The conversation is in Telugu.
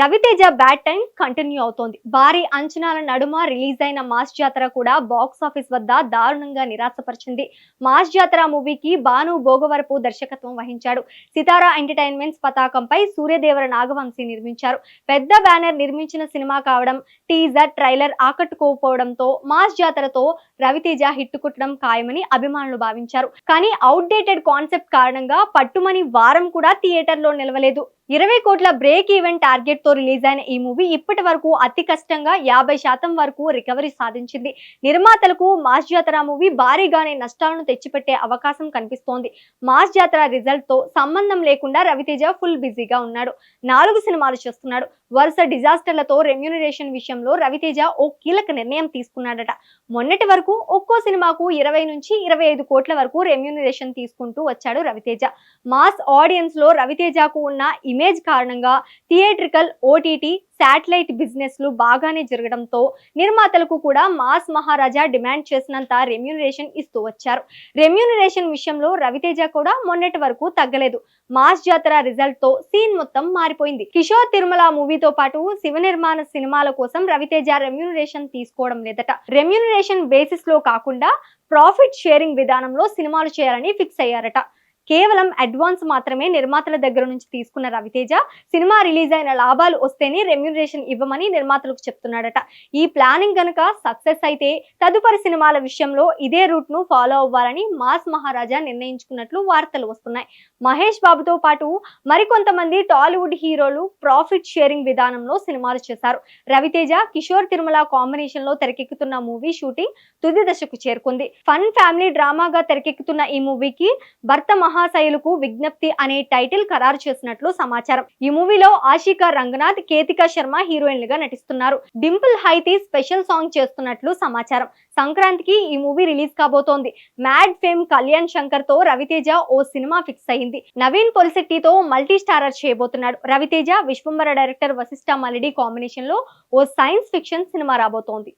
రవితేజ బ్యాడ్ టైం కంటిన్యూ అవుతోంది. భారీ అంచనాల నడుమ రిలీజ్ అయిన మాస్ జాతర కూడా బాక్స్ ఆఫీస్ వద్ద దారుణంగా నిరాశపరిచింది. మాస్ జాతర మూవీకి బాను భోగవరపు దర్శకత్వం వహించాడు. సితారా ఎంటర్టైన్మెంట్స్ పతాకంపై సూర్యదేవర నాగవంశీ నిర్మించారు. పెద్ద బ్యానర్ నిర్మించిన సినిమా కావడం టీజర్ ట్రైలర్ ఆకట్టుకోకపోవడంతో మాస్ జాతరతో రవితేజ హిట్ కుట్టడం ఖాయమని అభిమానులు భావించారు. కానీ అవుట్డేటెడ్ కాన్సెప్ట్ కారణంగా పట్టుమని వారం కూడా థియేటర్లో నిలవలేదు. ఇరవై కోట్ల బ్రేక్ ఈవెంట్ టార్గెట్ తో రిలీజ్ అయిన ఈ మూవీ ఇప్పటి వరకు అతి కష్టంగా యాభై శాతం వరకు రికవరీ సాధించింది. నిర్మాతలకు మాస్ జాతర మూవీ భారీగానే నష్టాలను తెచ్చిపెట్టే అవకాశం కనిపిస్తోంది. మాస్ జాతర రిజల్ట్తో సంబంధం లేకుండా రవితేజ ఫుల్ బిజీగా ఉన్నాడు. నాలుగు సినిమాలు చేస్తున్నాడు. వరుస డిజాస్టర్లతో రెమ్యూనరేషన్ విషయంలో రవితేజ ఓ కీలక నిర్ణయం తీసుకున్నాడట. మొన్నటి వరకు ఒక్కో సినిమాకు ఇరవై నుంచి ఇరవై ఐదు కోట్ల వరకు రెమ్యూనరేషన్ తీసుకుంటూ వచ్చాడు రవితేజ. మాస్ ఆడియన్స్లో రవితేజకు ఉన్న ఇమేజ్ కారణంగా థియేట్రికల్ ఓటీటీ శాటిలైట్ బిజినెస్లు బాగానే జరగడంతో నిర్మాతలకు కూడా మాస్ మహారాజా డిమాండ్ చేసినంత రెమ్యూనరేషన్ ఇస్తూ వచ్చారు. రెమ్యూనరేషన్ విషయంలో రవితేజ కూడా మొన్నటి వరకు తగ్గలేదు. మాస్ జాతర రిజల్ట్తో సీన్ మొత్తం మారిపోయింది. కిషోర్ తిరుమల మూవీతో పాటు శివ నిర్మాణ సినిమాల కోసం రవితేజ రెమ్యూనరేషన్ తీసుకోవడం లేదట. రెమ్యూనరేషన్ బేసిస్లో కాకుండా ప్రాఫిట్ షేరింగ్ విధానంలో సినిమాలు చేయాలని ఫిక్స్ అయ్యారట. కేవలం అడ్వాన్స్ మాత్రమే నిర్మాతల దగ్గర నుంచి తీసుకున్న రవితేజ సినిమా రిలీజ్ అయిన లాభాలు వస్తేనే రెమ్యునరేషన్ ఇవ్వమని నిర్మాతలకు చెప్తున్నాడట. ఈ ప్లానింగ్ గనుక సక్సెస్ అయితే తదుపరి సినిమాల విషయంలో ఇదే రూట్ను ఫాలో అవ్వాలని మాస్ మహారాజా నిర్ణయించుకున్నట్లు వార్తలు వస్తున్నాయి. మహేష్ బాబుతో పాటు మరికొంతమంది టాలీవుడ్ హీరోలు ప్రాఫిట్ షేరింగ్ విధానంలో సినిమాలు చేశారు. రవితేజ కిషోర్ తిరుమల కాంబినేషన్లో తెరకెక్కుతున్న మూవీ షూటింగ్ తుది దశకు చేరుకుంది. ఫన్ ఫ్యామిలీ డ్రామాగా తెరకెక్కుతున్న ఈ మూవీకి భర్త మహాశైలుకు విజ్ఞప్తి అనే టైటిల్ ఖరారు చేసినట్లు సమాచారం. ఈ మూవీలో ఆశికా రంగనాథ్ కేతికా శర్మ హీరోయిన్లుగా నటిస్తున్నారు. డింపుల్ హైతి స్పెషల్ సాంగ్ చేస్తున్నట్లు సమాచారం. సంక్రాంతికి ఈ మూవీ రిలీజ్ కాబోతోంది. మ్యాడ్ ఫేమ్ కళ్యాణ్ శంకర్తో రవితేజ ఓ సినిమా ఫిక్స్ అయింది. నవీన్ పొలిశెట్టితో మల్టీ స్టారర్ చేయబోతున్నాడు. రవితేజ విశ్వంబర డైరెక్టర్ వశిష్ఠ మలిడి కాంబినేషన్లో ఓ సైన్స్ ఫిక్షన్ సినిమా రాబోతోంది.